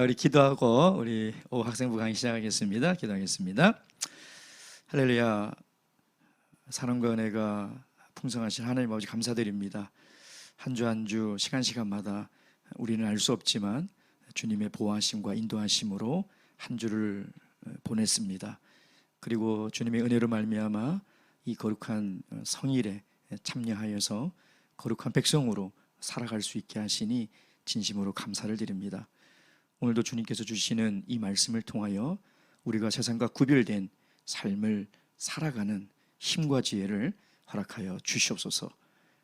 우리 기도하고 우리 오 학생부 강의 시작하겠습니다. 기도하겠습니다. 할렐루야. 사랑과 은혜가 풍성하신 하나님 아버지 감사드립니다. 한 주 한 주 시간 시간마다 우리는 알 수 없지만 주님의 보호하심과 인도하심으로 한 주를 보냈습니다. 그리고 주님의 은혜로 말미암아 이 거룩한 성일에 참여하여서 거룩한 백성으로 살아갈 수 있게 하시니 진심으로 감사를 드립니다. 오늘도 주님께서 주시는 이 말씀을 통하여 우리가 세상과 구별된 삶을 살아가는 힘과 지혜를 허락하여 주시옵소서.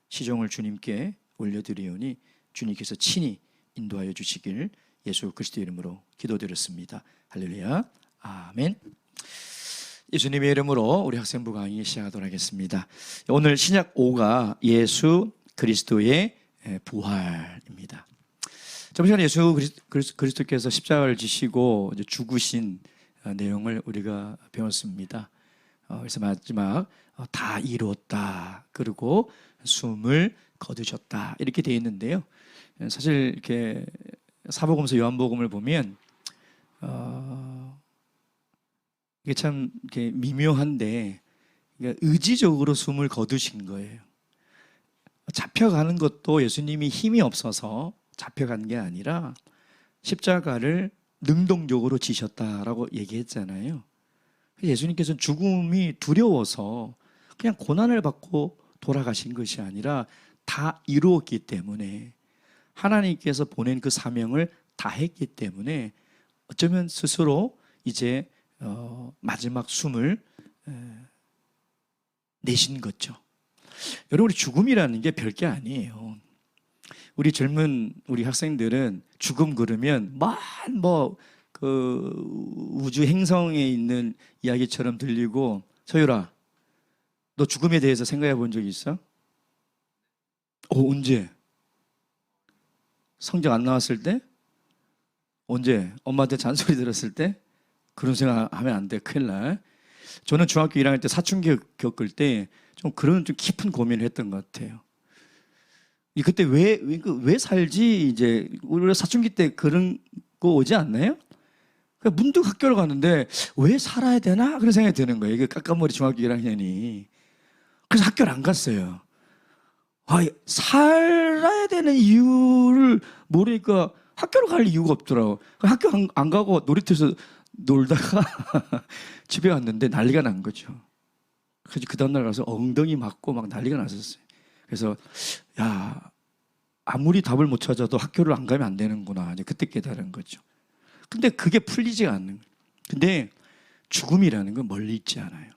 시종을 주님께 올려드리오니 주님께서 친히 인도하여 주시길 예수 그리스도 이름으로 기도드렸습니다. 할렐루야. 아멘. 예수님의 이름으로 우리 학생부 강의 시작하도록 하겠습니다. 오늘 신약 5가 예수 그리스도의 부활입니다. 저번 시간에 예수 그리스- 그리스도 께서 십자가를 지시고 죽으신 어, 내용을 우리가 배웠습니다. 어, 그래서 마지막 어, 다 이루었다. 그리고 숨을 거두셨다. 이렇게 되어 있는데요. 예, 사실 이렇게 사복음서 요한복음을 보면 어, 이게 참 이렇게 미묘한데 그러니까 의지적으로 숨을 거두신 거예요. 잡혀가는 것도 예수님이 힘이 없어서 잡혀간 게 아니라 십자가를 능동적으로 지셨다라고 얘기했잖아요. 예수님께서는 죽음이 두려워서 그냥 고난을 받고 돌아가신 것이 아니라 다 이루었기 때문에 하나님께서 보낸 그 사명을 다 했기 때문에 어쩌면 스스로 이제 어, 마지막 숨을 에, 내신 거죠. 여러분 우리 죽음이라는 게 별게 아니에요. 우리 젊은 우리 학생들은 죽음 그러면 뭐그 우주 행성에 있는 이야기처럼 들리고 서유라 너 죽음에 대해서 생각해 본 적 있어? 어 언제? 성적 안 나왔을 때? 언제? 엄마한테 잔소리 들었을 때? 그런 생각 하면 안 돼. 큰일 날. 저는 중학교 1학년 때 사춘기 겪을 때 좀 그런 좀 깊은 고민을 했던 것 같아요. 이 그때 왜, 왜, 그왜 살지? 이제, 우리가 사춘기 때 그런 거 오지 않나요? 그 문득 학교를 갔는데 왜 살아야 되나? 그런 생각이 드는 거예요. 이게 깎아머리 중학교 1학년이. 그래서 학교를 안 갔어요. 아, 살아야 되는 이유를 모르니까 학교를 갈 이유가 없더라고. 그 학교 안, 안 가고 놀이터에서 놀다가 집에 왔는데 난리가 난 거죠. 그래서 그 다음날 가서 엉덩이 맞고 막 난리가 났었어요. 그래서 야 아무리 답을 못 찾아도 학교를 안 가면 안 되는구나. 그때 깨달은 거죠. 근데 그게 풀리지가 않는. 근데 죽음이라는 건 멀리 있지 않아요.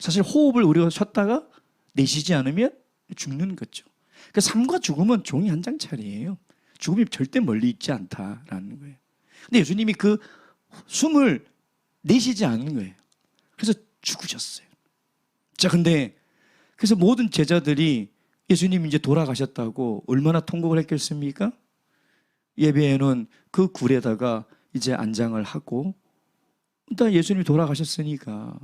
사실 호흡을 우리가 쉬었다가 내쉬지 않으면 죽는 거죠. 그 삶과 죽음은 종이 한 장짜리예요. 죽음이 절대 멀리 있지 않다라는 거예요. 근데 예수님이 그 숨을 내쉬지 않는 거예요. 그래서 죽으셨어요. 자, 근데 그래서 모든 제자들이 예수님이 이제 돌아가셨다고 얼마나 통곡을 했겠습니까? 예배에는 그 굴에다가 이제 안장을 하고 일단 예수님이 돌아가셨으니까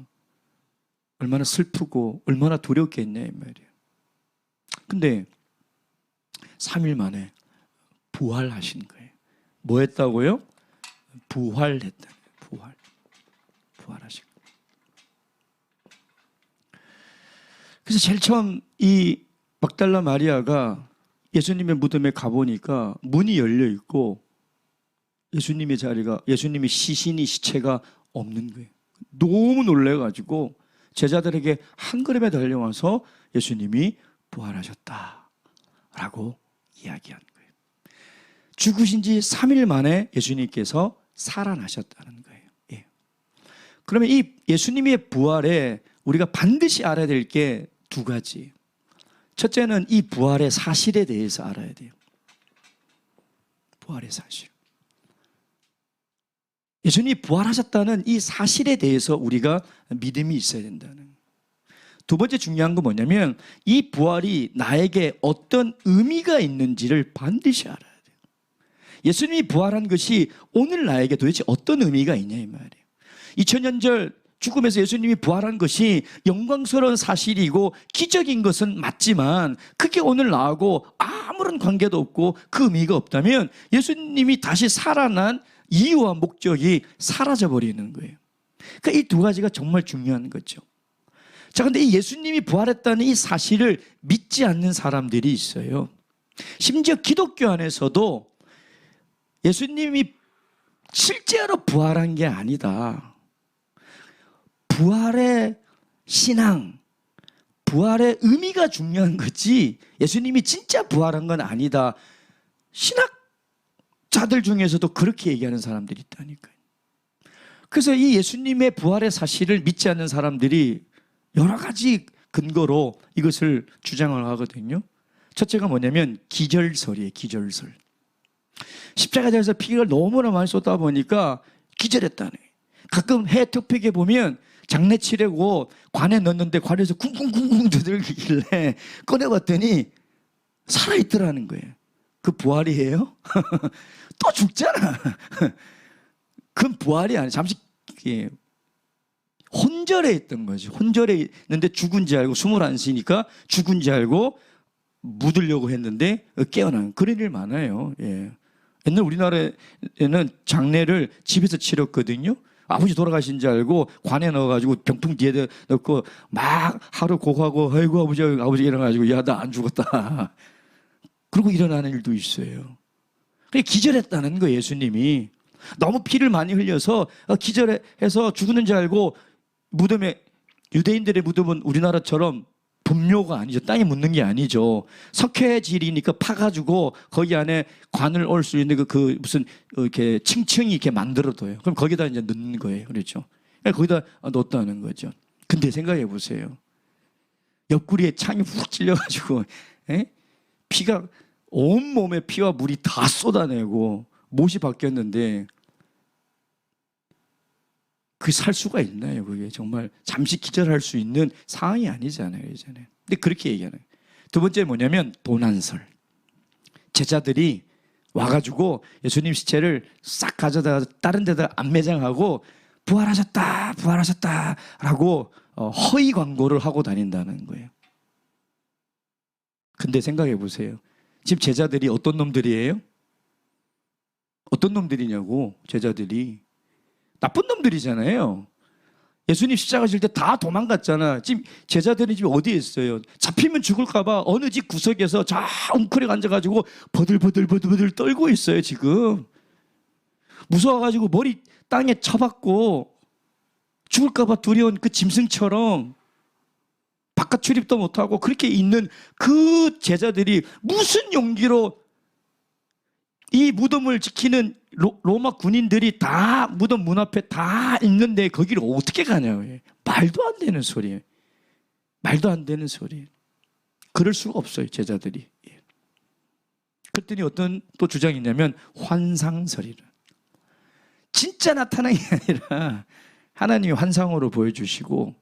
얼마나 슬프고 얼마나 두렵겠냐 이 말이에요. 근데 3일 만에 부활하신 거예요. 뭐 했다고요? 부활했다. 부활. 부활하신 거예요. 그래서 제일 처음 이 막달라 마리아가 예수님의 무덤에 가보니까 문이 열려 있고 예수님의 자리가 예수님의 시신이 시체가 없는 거예요. 너무 놀래가지고 제자들에게 한 걸음에 달려와서 예수님이 부활하셨다라고 이야기한 거예요. 죽으신 지 3일 만에 예수님께서 살아나셨다는 거예요. 예. 그러면 이 예수님의 부활에 우리가 반드시 알아야 될 게 두 가지. 첫째는 이 부활의 사실에 대해서 알아야 돼요. 부활의 사실. 예수님이 부활하셨다는 이 사실에 대해서 우리가 믿음이 있어야 된다는. 두 번째 중요한 건 뭐냐면 이 부활이 나에게 어떤 의미가 있는지를 반드시 알아야 돼요. 예수님이 부활한 것이 오늘 나에게 도대체 어떤 의미가 있냐 이 말이에요. 2000년 전 죽음에서 예수님이 부활한 것이 영광스러운 사실이고 기적인 것은 맞지만 그게 오늘 나하고 아무런 관계도 없고 그 의미가 없다면 예수님이 다시 살아난 이유와 목적이 사라져 버리는 거예요. 그러니까 이 두 가지가 정말 중요한 거죠. 자, 근데 이 예수님이 부활했다는 이 사실을 믿지 않는 사람들이 있어요. 심지어 기독교 안에서도 예수님이 실제로 부활한 게 아니다. 부활의 신앙, 부활의 의미가 중요한 거지 예수님이 진짜 부활한 건 아니다. 신학자들 중에서도 그렇게 얘기하는 사람들이 있다니까요. 그래서 이 예수님의 부활의 사실을 믿지 않는 사람들이 여러 가지 근거로 이것을 주장을 하거든요. 첫째가 뭐냐면 기절설이에요. 기절설. 십자가에서 피가 너무나 많이 쏟다 보니까 기절했다네. 가끔 해 토픽에 보면 장례 치려고 관에 넣는데 관에서 쿵쿵쿵쿵 두들기길래 꺼내봤더니 살아있더라는 거예요. 그 부활이에요? 또 죽잖아. 그건 부활이 아니야. 잠시 예, 혼절해 있던 거지. 혼절해 있는데 죽은 지 알고 숨을 안 쉬니까 죽은 지 알고 묻으려고 했는데 깨어난 그런 일 많아요. 예. 옛날 우리나라에는 장례를 집에서 치렀거든요. 아버지 돌아가신 줄 알고 관에 넣어가지고 병풍 뒤에 넣고 막 하루 고하고 아이고 아버지 아버지 일어나가지고 야 나 안 죽었다. 그리고 일어나는 일도 있어요. 그게 기절했다는 거예요 예수님이 너무 피를 많이 흘려서 기절해서 죽는 줄 알고 무덤에 유대인들의 무덤은 우리나라처럼 분묘가 아니죠. 땅에 묻는 게 아니죠. 석회질이니까 파가지고 거기 안에 관을 올 수 있는 그, 그 무슨 이렇게 층층이 이렇게 만들어둬요. 그럼 거기다 이제 넣는 거예요. 그렇죠. 거기다 넣었다는 거죠. 근데 생각해 보세요. 옆구리에 창이 훅 찔려가지고 에? 피가 온 몸에 피와 물이 다 쏟아내고 못이 바뀌었는데 그 살 수가 있나요? 그게 정말 잠시 기절할 수 있는 상황이 아니잖아요, 이제는. 근데 그렇게 얘기하는. 두 번째 뭐냐면 도난설. 제자들이 와가지고 예수님 시체를 싹 가져다가 다른 데다 안 매장하고 부활하셨다, 부활하셨다라고 어, 허위 광고를 하고 다닌다는 거예요. 근데 생각해 보세요. 지금 제자들이 어떤 놈들이에요? 어떤 놈들이냐고 제자들이 나쁜 놈들이잖아요. 예수님 십자가 질 때 다 도망갔잖아. 지금 제자들이 지금 어디에 있어요? 잡히면 죽을까봐 어느 집 구석에서 자 웅크려 앉아가지고 버들버들버들버들 떨고 있어요 지금. 무서워가지고 머리 땅에 쳐박고 죽을까봐 두려운 그 짐승처럼 바깥 출입도 못하고 그렇게 있는 그 제자들이 무슨 용기로 이 무덤을 지키는 로, 마 군인들이 다 무덤 문 앞에 다 있는데 거기를 어떻게 가냐고요. 말도 안 되는 소리예요. 말도 안 되는 소리. 그럴 수가 없어요, 제자들이. 예. 그랬더니 어떤 또 주장이 있냐면 환상설이라. 진짜 나타난 게 아니라 하나님이 환상으로 보여주시고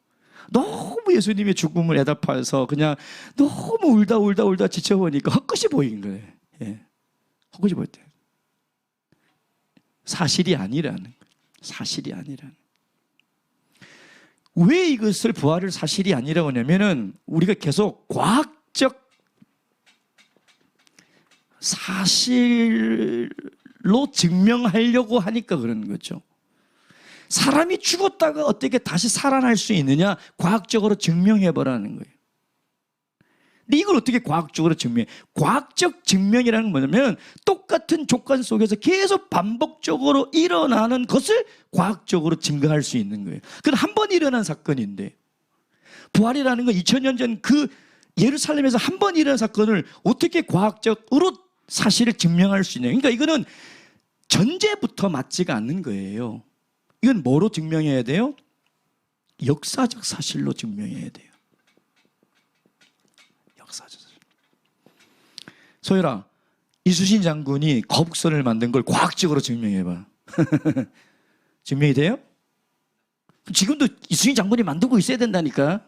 너무 예수님의 죽음을 애답해서 그냥 너무 울다 울다 울다 지쳐보니까 헛것이 보인 거예요. 예. 헛것이 보였대요. 사실이 아니라는. 사실이 아니라는 왜 이것을 부활을 사실이 아니라고 하냐면은 우리가 계속 과학적 사실로 증명하려고 하니까 그러는 거죠. 사람이 죽었다가 어떻게 다시 살아날 수 있느냐? 과학적으로 증명해 보라는 거예요. 근데 이걸 어떻게 과학적으로 증명해? 과학적 증명이라는 건 뭐냐면 똑같은 조건 속에서 계속 반복적으로 일어나는 것을 과학적으로 증거할 수 있는 거예요. 그건 한 번 일어난 사건인데 부활이라는 건 2000년 전 그 예루살렘에서 한 번 일어난 사건을 어떻게 과학적으로 사실을 증명할 수 있냐? 그러니까 이거는 전제부터 맞지가 않는 거예요. 이건 뭐로 증명해야 돼요? 역사적 사실로 증명해야 돼요. 사실. 소율아, 이수신 장군이 거북선을 만든 걸 과학적으로 증명해봐. 증명이 돼요? 지금도 이수신 장군이 만들고 있어야 된다니까.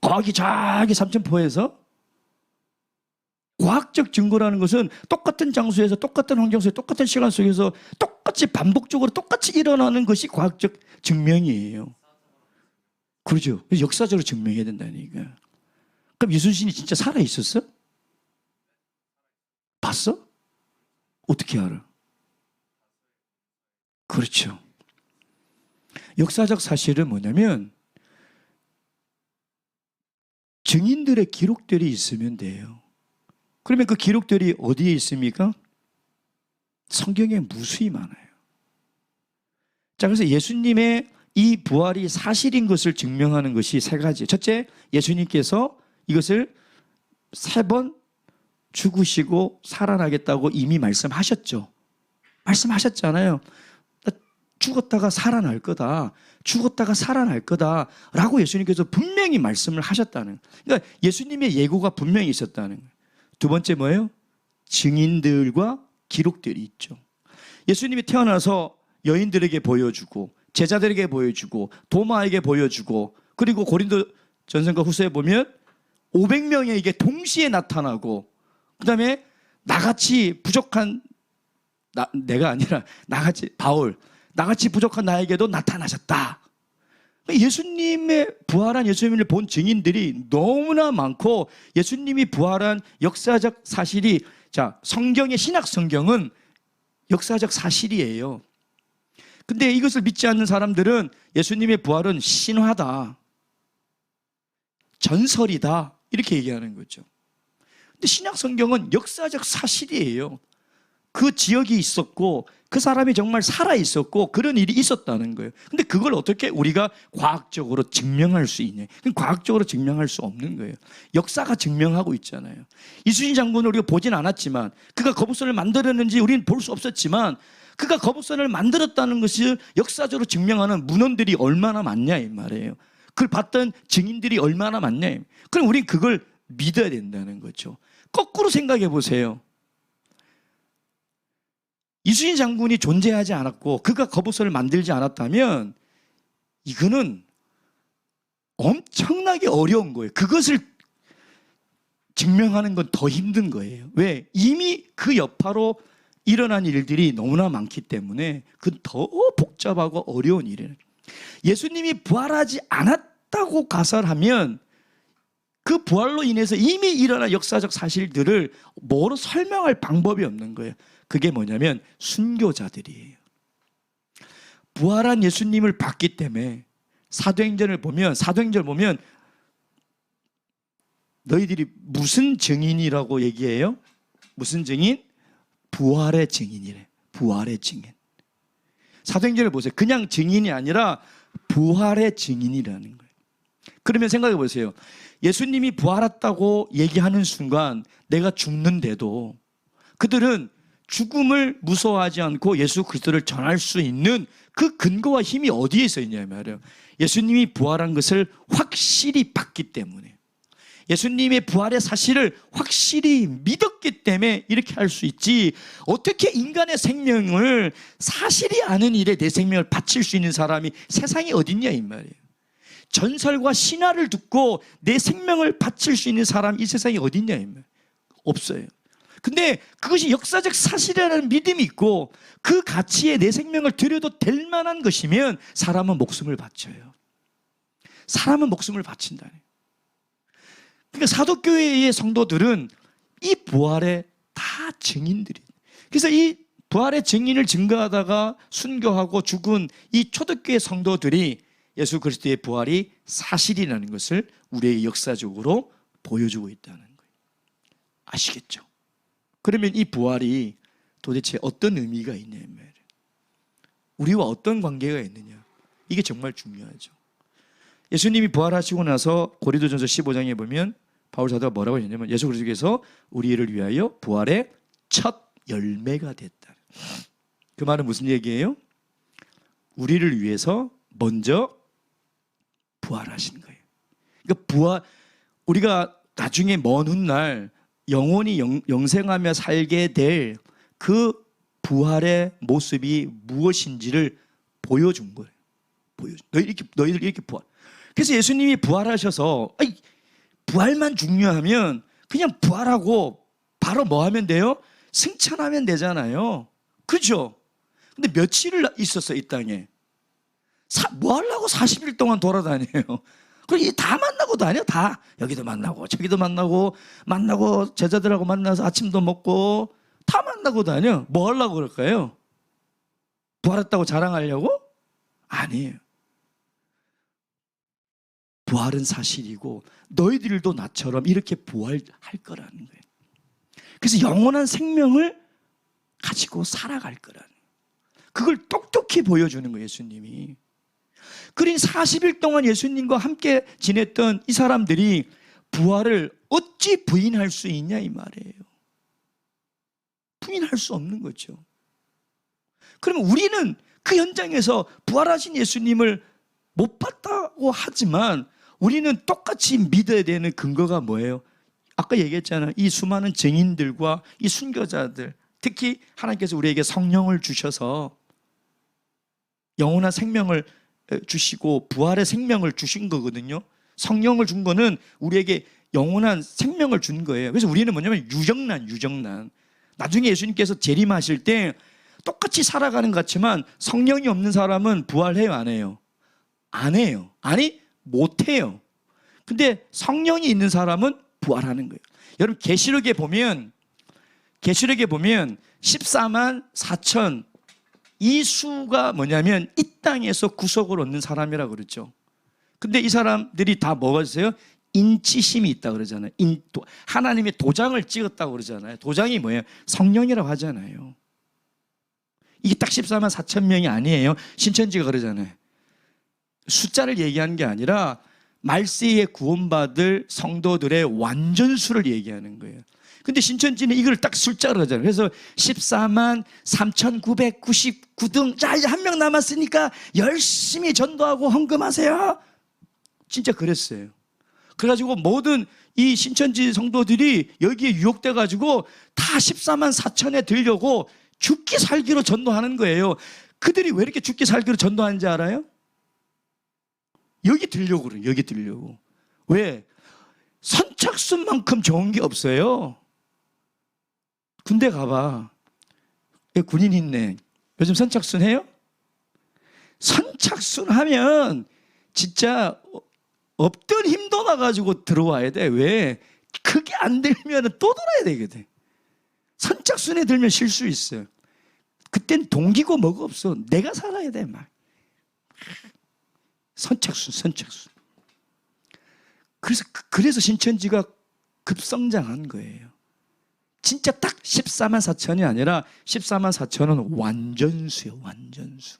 거기 저기 삼천포에서 과학적 증거라는 것은 똑같은 장소에서 똑같은 환경 속에 똑같은 시간 속에서 똑같이 반복적으로 똑같이 일어나는 것이 과학적 증명이에요. 그러죠. 역사적으로 증명해야 된다니까. 그럼 이순신이 진짜 살아 있었어? 봤어? 어떻게 알아? 그렇죠. 역사적 사실은 뭐냐면 증인들의 기록들이 있으면 돼요. 그러면 그 기록들이 어디에 있습니까? 성경에 무수히 많아요. 자, 그래서 예수님의 이 부활이 사실인 것을 증명하는 것이 세 가지. 첫째, 예수님께서 이것을 세 번 죽으시고 살아나겠다고 이미 말씀하셨죠. 말씀하셨잖아요. 나 죽었다가 살아날 거다. 죽었다가 살아날 거다. 라고 예수님께서 분명히 말씀을 하셨다는. 그러니까 예수님의 예고가 분명히 있었다는. 두 번째 뭐예요? 증인들과 기록들이 있죠. 예수님이 태어나서 여인들에게 보여주고 제자들에게 보여주고 도마에게 보여주고 그리고 고린도 전서과 후서에 보면 500명에게 동시에 나타나고 그다음에 나같이 부족한 나, 내가 아니라 나같이 바울 나같이 부족한 나에게도 나타나셨다. 예수님의 부활한 예수님을 본 증인들이 너무나 많고 예수님이 부활한 역사적 사실이 자 성경의 신약 성경은 역사적 사실이에요. 근데 이것을 믿지 않는 사람들은 예수님의 부활은 신화다. 전설이다. 이렇게 얘기하는 거죠. 근데 신약 성경은 역사적 사실이에요. 그 지역이 있었고 그 사람이 정말 살아 있었고 그런 일이 있었다는 거예요. 근데 그걸 어떻게 우리가 과학적으로 증명할 수 있냐? 과학적으로 증명할 수 없는 거예요. 역사가 증명하고 있잖아요. 이순신 장군을 우리가 보진 않았지만 그가 거북선을 만들었는지 우리는 볼 수 없었지만 그가 거북선을 만들었다는 것을 역사적으로 증명하는 문헌들이 얼마나 많냐 이 말이에요. 그걸 봤던 증인들이 얼마나 많냐. 그럼 우린 그걸 믿어야 된다는 거죠. 거꾸로 생각해 보세요. 이순신 장군이 존재하지 않았고 그가 거북선을 만들지 않았다면 이거는 엄청나게 어려운 거예요. 그것을 증명하는 건 더 힘든 거예요. 왜? 이미 그 여파로 일어난 일들이 너무나 많기 때문에 그 더 복잡하고 어려운 일이에요. 예수님이 부활하지 않았다고 가설하면 그 부활로 인해서 이미 일어난 역사적 사실들을 뭐로 설명할 방법이 없는 거예요. 그게 뭐냐면 순교자들이에요. 부활한 예수님을 봤기 때문에 사도행전을 보면 사도행전을 보면 너희들이 무슨 증인이라고 얘기해요? 무슨 증인? 부활의 증인이래. 부활의 증인. 사도행전을 보세요. 그냥 증인이 아니라 부활의 증인이라는 거예요. 그러면 생각해 보세요. 예수님이 부활했다고 얘기하는 순간 내가 죽는데도 그들은 죽음을 무서워하지 않고 예수 그리스도를 전할 수 있는 그 근거와 힘이 어디에 있어 있냐 말이에요. 예수님이 부활한 것을 확실히 봤기 때문에 예수님의 부활의 사실을 확실히 믿었기 때문에 이렇게 할 수 있지 어떻게 인간의 생명을 사실이 아는 일에 내 생명을 바칠 수 있는 사람이 세상에 어딨냐 이 말이에요. 전설과 신화를 듣고 내 생명을 바칠 수 있는 사람 이 세상에 어딨냐 이 말이에요. 없어요. 근데 그것이 역사적 사실이라는 믿음이 있고 그 가치에 내 생명을 드려도 될 만한 것이면 사람은 목숨을 바쳐요. 사람은 목숨을 바친다니. 그러니까 사도교회의 성도들은 이 부활의 다 증인들이. 그래서 이 부활의 증인을 증거하다가 순교하고 죽은 이 초대교회 성도들이 예수 그리스도의 부활이 사실이라는 것을 우리의 역사적으로 보여주고 있다는 거예요. 아시겠죠? 그러면 이 부활이 도대체 어떤 의미가 있냐 말이에요. 우리와 어떤 관계가 있느냐. 이게 정말 중요하죠. 예수님이 부활하시고 나서 고린도전서 15장에 보면 바울 사도가 뭐라고 했냐면 예수 그리스도께서 우리를 위하여 부활의 첫 열매가 됐다. 그 말은 무슨 얘기예요? 우리를 위해서 먼저 부활하신 거예요. 그러니까 부활 우리가 나중에 먼 훗날 영원히 영, 영생하며 살게 될 그 부활의 모습이 무엇인지를 보여준 거예요. 보여. 너희 이렇게 너희들 이렇게 부활. 그래서 예수님이 부활하셔서 아이, 부활만 중요하면 그냥 부활하고 바로 뭐 하면 돼요? 승천하면 되잖아요. 그죠? 근데 며칠을 있었어 이 땅에? 사, 뭐 하려고 40일 동안 돌아다녀요? 그리고 다 만나고 다녀 다 여기도 만나고 저기도 만나고 만나고 제자들하고 만나서 아침도 먹고 다 만나고 다녀 뭐 하려고 그럴까요? 부활했다고 자랑하려고? 아니에요. 부활은 사실이고 너희들도 나처럼 이렇게 부활할 거라는 거예요. 그래서 영원한 생명을 가지고 살아갈 거라는 거예요. 그걸 똑똑히 보여주는 거예요, 예수님이. 그린 40일 동안 예수님과 함께 지냈던 이 사람들이 부활을 어찌 부인할 수 있냐 이 말이에요. 부인할 수 없는 거죠. 그러면 우리는 그 현장에서 부활하신 예수님을 못 봤다고 하지만 우리는 똑같이 믿어야 되는 근거가 뭐예요? 아까 얘기했잖아요. 이 수많은 증인들과 이 순교자들, 특히 하나님께서 우리에게 성령을 주셔서 영원한 생명을 주시고 부활의 생명을 주신 거거든요. 성령을 준 거는 우리에게 영원한 생명을 준 거예요. 그래서 우리는 뭐냐면 유정난, 유정난. 나중에 예수님께서 재림하실 때 똑같이 살아가는 것 같지만 성령이 없는 사람은 부활해요, 안 해요? 안 해요. 아니, 못 해요. 근데 성령이 있는 사람은 부활하는 거예요. 여러분 계시록에 보면 계시록에 보면 14만 4천 이 수가 뭐냐면 이 땅에서 구속을 얻는 사람이라 그러죠. 근데 이 사람들이 다 뭐가 있어요? 인치심이 있다 그러잖아요. 인, 도, 하나님의 도장을 찍었다고 그러잖아요. 도장이 뭐예요? 성령이라고 하잖아요. 이게 딱 14만 4천 명이 아니에요. 신천지가 그러잖아요. 숫자를 얘기하는 게 아니라 말세에 구원받을 성도들의 완전 수를 얘기하는 거예요. 근데 신천지는 이걸 딱 숫자로 하잖아요. 그래서 14만 3,999등. 자, 이제 한 명 남았으니까 열심히 전도하고 헌금하세요. 진짜 그랬어요. 그래가지고 모든 이 신천지 성도들이 여기에 유혹돼가지고 다 14만 4천에 들려고 죽기 살기로 전도하는 거예요. 그들이 왜 이렇게 죽기 살기로 전도하는지 알아요? 여기 들려고 그래요. 여기 들려고. 왜? 선착순만큼 좋은 게 없어요. 군대 가봐. 예, 군인 있네. 요즘 선착순 해요? 선착순 하면 진짜 없던 힘도 나가지고 들어와야 돼. 왜? 그게 안 들면 또 돌아야 되거든. 선착순에 들면 쉴수 있어요. 그땐 동기고 뭐가 없어. 내가 살아야 돼, 막. 선착순, 선착순. 그래서, 그래서 신천지가 급성장한 거예요. 진짜 딱 14만 4천이 아니라 14만 4천은 완전수예요, 완전수.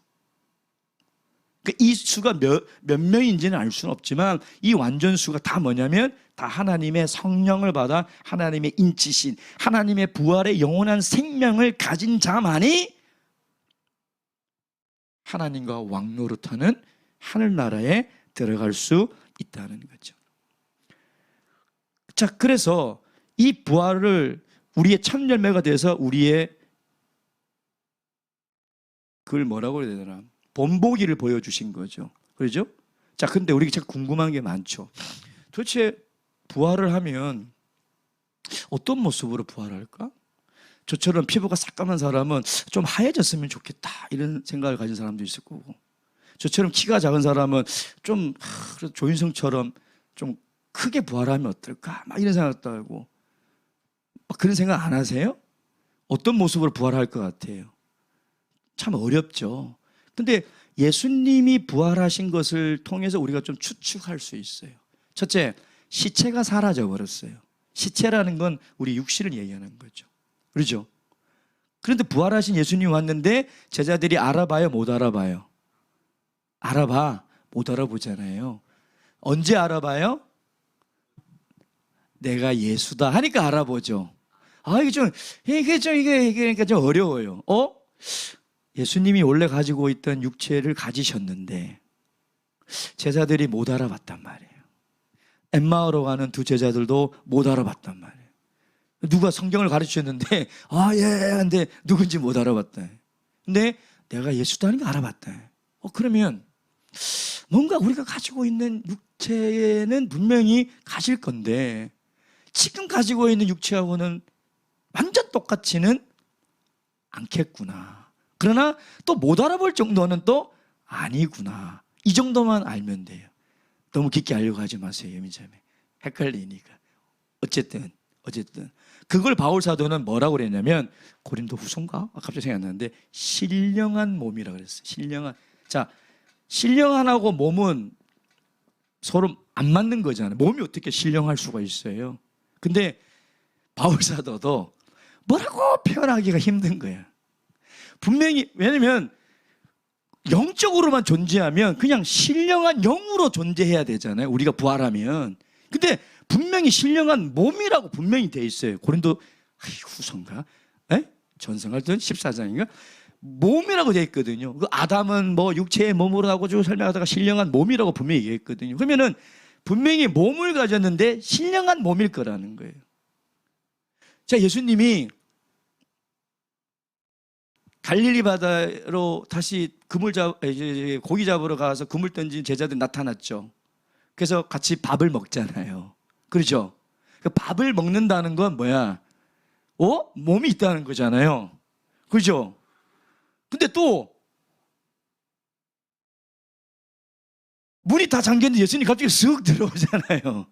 그이 수가 몇, 몇 명인지는 알 수는 없지만 이 완전수가 다 뭐냐면 다 하나님의 성령을 받아 하나님의 인치신 하나님의 부활의 영원한 생명을 가진 자만이 하나님과 왕노릇하는 하늘나라에 들어갈 수 있다는 거죠. 자, 그래서 이 부활을 우리의 첫 열매가 돼서 우리의 그걸 뭐라고 해야 되나? 본보기를 보여주신 거죠. 그렇죠? 자, 근데 우리가 참 궁금한 게 많죠. 도대체 부활을 하면 어떤 모습으로 부활할까? 저처럼 피부가 새까만 사람은 좀 하얘졌으면 좋겠다 이런 생각을 가진 사람도 있을 거고 저처럼 키가 작은 사람은 좀 하, 조인성처럼 좀 크게 부활하면 어떨까 막 이런 생각도 하고 막 그런 생각 안 하세요? 어떤 모습으로 부활할 것 같아요? 참 어렵죠. 근데 예수님이 부활하신 것을 통해서 우리가 좀 추측할 수 있어요. 첫째, 시체가 사라져 버렸어요. 시체라는 건 우리 육신을 얘기하는 거죠. 그렇죠? 그런데 부활하신 예수님이 왔는데 제자들이 알아봐요, 못 알아봐요? 알아봐, 못 알아보잖아요. 언제 알아봐요? 내가 예수다 하니까 알아보죠. 아, 이게 좀, 이게 좀, 이게, 이게 그러니까 좀 어려워요. 어? 예수님이 원래 가지고 있던 육체를 가지셨는데, 제자들이 못 알아봤단 말이에요. 엠마오로 가는 두 제자들도 못 알아봤단 말이에요. 누가 성경을 가르치셨는데, 아, 예, 근데 누군지 못 알아봤다. 근데 내가 예수다는 걸 알아봤다. 어, 그러면 뭔가 우리가 가지고 있는 육체는 분명히 가질 건데, 지금 가지고 있는 육체하고는 완전 똑같지는 않겠구나. 그러나 또 못 알아볼 정도는 또 아니구나. 이 정도만 알면 돼요. 너무 깊게 알려고 하지 마세요, 예민자매. 헷갈리니까. 어쨌든, 어쨌든. 그걸 바울 사도는 뭐라고 그랬냐면, 고린도 후손가? 아, 갑자기 나는데, 신령한 몸이라 그랬어요. 신령한. 자, 신령한하고 몸은 서로 안 맞는 거잖아요. 몸이 어떻게 신령할 수가 있어요. 근데 바울 사도도 뭐라고 표현하기가 힘든 거야. 분명히, 왜냐면, 영적으로만 존재하면 그냥 신령한 영으로 존재해야 되잖아요. 우리가 부활하면. 근데 분명히 신령한 몸이라고 분명히 돼 있어요. 고린도 후son가? 에? 전성할던 14장인가? 몸이라고 돼 있거든요. 그 아담은 뭐 육체의 몸으로 하고 쭉 설명하다가 신령한 몸이라고 분명히 얘기했거든요. 그러면은 분명히 몸을 가졌는데 신령한 몸일 거라는 거예요. 자, 예수님이 갈릴리 바다로 다시 그물 잡 고기 잡으러 가서 그물 던진 제자들 나타났죠. 그래서 같이 밥을 먹잖아요. 그렇죠? 그 밥을 먹는다는 건 뭐야? 어? 몸이 있다는 거잖아요. 그렇죠? 근데 또 문이 다 잠겼는데 예수님 갑자기 쓱 들어오잖아요.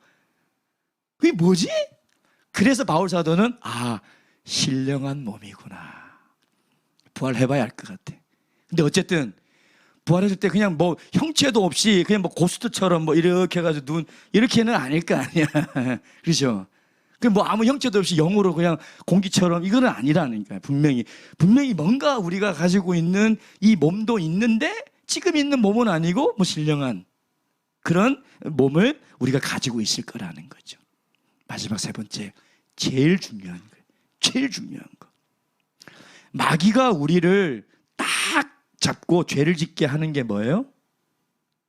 그게 뭐지? 그래서 바울 사도는 아 신령한 몸이구나. 부활해봐야 알 것 같아. 근데 어쨌든 부활했을 때 그냥 뭐 형체도 없이 그냥 뭐 고스트처럼 뭐 이렇게 해가지고 눈 이렇게는 아닐 거 아니야. 그렇죠? 그 뭐 아무 형체도 없이 영으로 그냥 공기처럼 이거는 아니라니까 분명히 분명히 뭔가 우리가 가지고 있는 이 몸도 있는데 지금 있는 몸은 아니고 뭐 신령한 그런 몸을 우리가 가지고 있을 거라는 거죠. 마지막 세 번째 제일 중요한 거예요. 제일 중요한 거. 마귀가 우리를 딱 잡고 죄를 짓게 하는 게 뭐예요?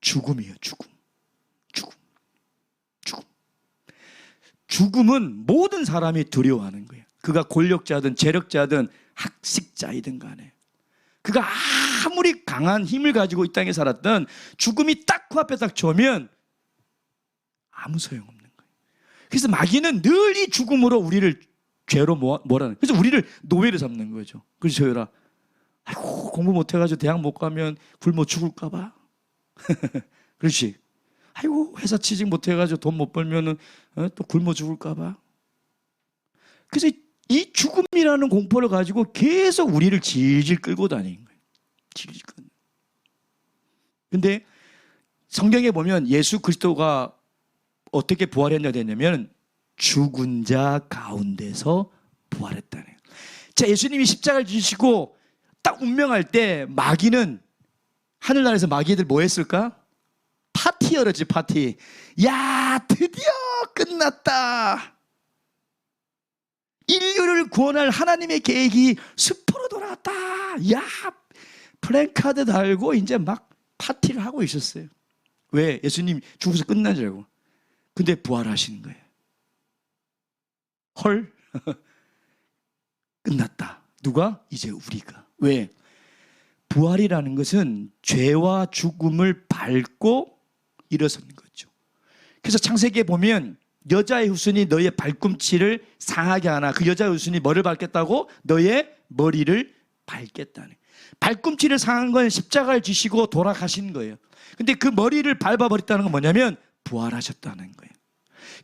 죽음이에요, 죽음. 죽음. 죽음. 죽음은 모든 사람이 두려워하는 거예요. 그가 권력자든 재력자든 학식자이든 간에. 그가 아무리 강한 힘을 가지고 이 땅에 살았던 죽음이 딱 코앞에 딱 쳐오면 아무 소용없는 거예요. 그래서 마귀는 늘 이 죽음으로 우리를 죄로 모- 몰아는 그래서 우리를 노예로 잡는 거죠. 그래서 저희라 아이고 공부 못해가지고 대학 못 가면 굶어 죽을까 봐. 그렇지. 아이고 회사 취직 못 해가지고 돈 못 벌면은 어, 또 굶어 죽을까봐. 그래서 이 죽음이라는 공포를 가지고 계속 우리를 질질 끌고 다니는 거예요. 질질 끌. 근데 성경에 보면 예수 그리스도가 어떻게 부활했냐 되냐면 죽은 자 가운데서 부활했다는 거예요. 자, 예수님이 십자가를 지시고 딱 운명할 때 마귀는 하늘나라에서 마귀들 뭐 했을까? 파티 열었지, 파티. 야, 드디어 끝났다. 인류를 구원할 하나님의 계획이 숲으로 돌아왔다. 야, 플랜카드 달고 이제 막 파티를 하고 있었어요. 왜? 예수님 죽어서 알고. 근데 부활하시는 거예요. 헐 끝났다. 누가? 이제 우리가. 왜? 부활이라는 것은 죄와 죽음을 밟고 일어서는 거죠. 그래서 창세기에 보면 여자의 후손이 너의 발꿈치를 상하게 하나 그 여자의 후손이 뭐를 밟겠다고? 너의 머리를 밟겠다는. 발꿈치를 상한 건 십자가를 지시고 돌아가신 거예요. 근데 그 머리를 밟아버렸다는 건 뭐냐면 부활하셨다는 거예요.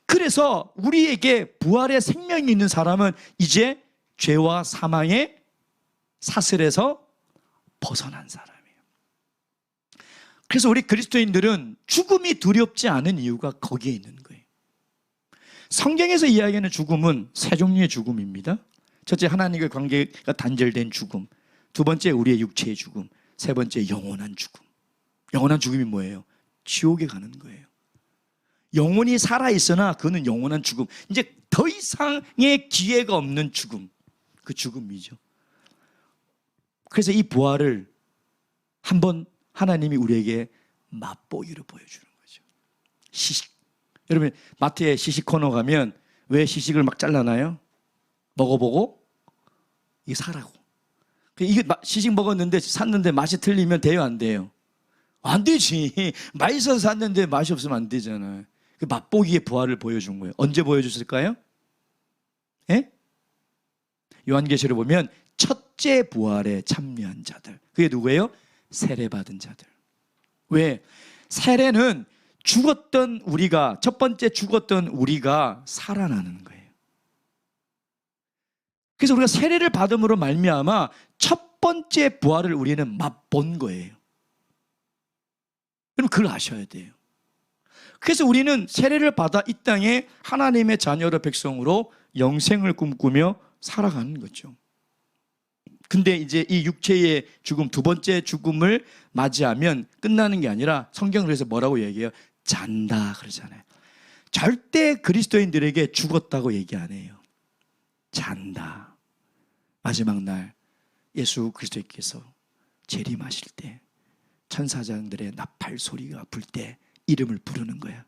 그래서 우리에게 부활의 생명이 있는 사람은 이제 죄와 사망의 사슬에서 벗어난 사람이에요. 그래서 우리 그리스도인들은 죽음이 두렵지 않은 이유가 거기에 있는 거예요. 성경에서 이야기하는 죽음은 세 종류의 죽음입니다. 첫째 하나님과 관계가 단절된 죽음. 두 번째 우리의 육체의 죽음. 세 번째 영원한 죽음. 영원한 죽음이 뭐예요? 지옥에 가는 거예요. 영혼이 살아 있으나 그는 영원한 죽음. 이제 더 이상의 기회가 없는 죽음. 그 죽음이죠. 그래서 이 부활을 한번 하나님이 우리에게 맛보기로 보여주는 거죠. 시식. 여러분, 마트에 시식 코너 가면 왜 시식을 막 잘라놔요? 먹어보고 이게 사라고. 그 이게 마- 시식 먹었는데 샀는데 맛이 틀리면 돼요, 안 돼요? 안 되지. 맛있어서 샀는데 맛이 없으면 안 되잖아요. 그 맛보기의 부활을 보여준 거예요. 언제 보여줬을까요? 예? 요한계시를 보면 첫째 부활에 참여한 자들. 그게 누구예요? 세례받은 자들. 왜? 세례는 죽었던 우리가 첫 번째 죽었던 우리가 살아나는 거예요. 그래서 우리가 세례를 받음으로 말미암아 첫 번째 부활을 우리는 맛본 거예요. 여러분 그걸 아셔야 돼요. 그래서 우리는 세례를 받아 이 땅에 하나님의 자녀로 백성으로 영생을 꿈꾸며 살아가는 거죠. 근데 이제 이 육체의 죽음 두 번째 죽음을 맞이하면 끝나는 게 아니라 성경을 그래서 뭐라고 얘기해요? 잔다 그러잖아요. 절대 그리스도인들에게 죽었다고 얘기 안 해요. 잔다. 마지막 날 예수 그리스도께서 재림하실 때 천사장들의 나팔 소리가 불 때 이름을 부르는 거야.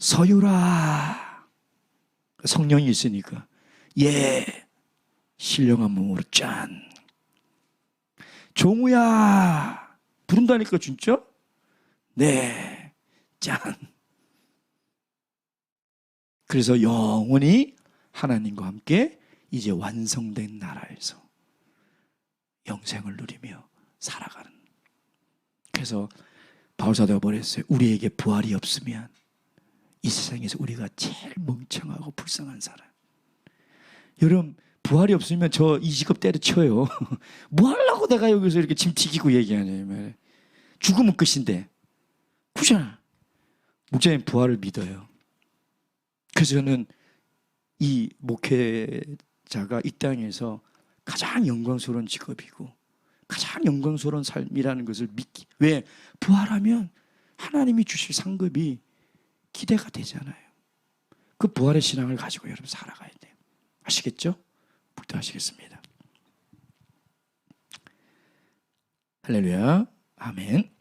서유라. 성령이 있으니까 예 신령한 몸으로 짠. 종우야 부른다니까 진짜? 네 짠. 그래서 영원히 하나님과 함께 이제 완성된 나라에서 영생을 누리며 살아가는. 그래서 바울사도가 뭐랬어요? 우리에게 부활이 없으면 이 세상에서 우리가 제일 멍청하고 불쌍한 사람. 여러분 부활이 없으면 저 이 직업 때려쳐요. 뭐 하려고 내가 여기서 이렇게 짐 튀기고 얘기하냐. 죽으면 끝인데. 그잖아. 목사님 부활을 믿어요. 그래서 저는 이 목회자가 이 땅에서 가장 영광스러운 직업이고 가장 영광스러운 삶이라는 것을 믿기. 왜? 부활하면 하나님이 주실 상급이 기대가 되잖아요. 그 부활의 신앙을 가지고 여러분 살아가야 돼요. 아시겠죠? 부탁하시겠습니다. 할렐루야. 아멘.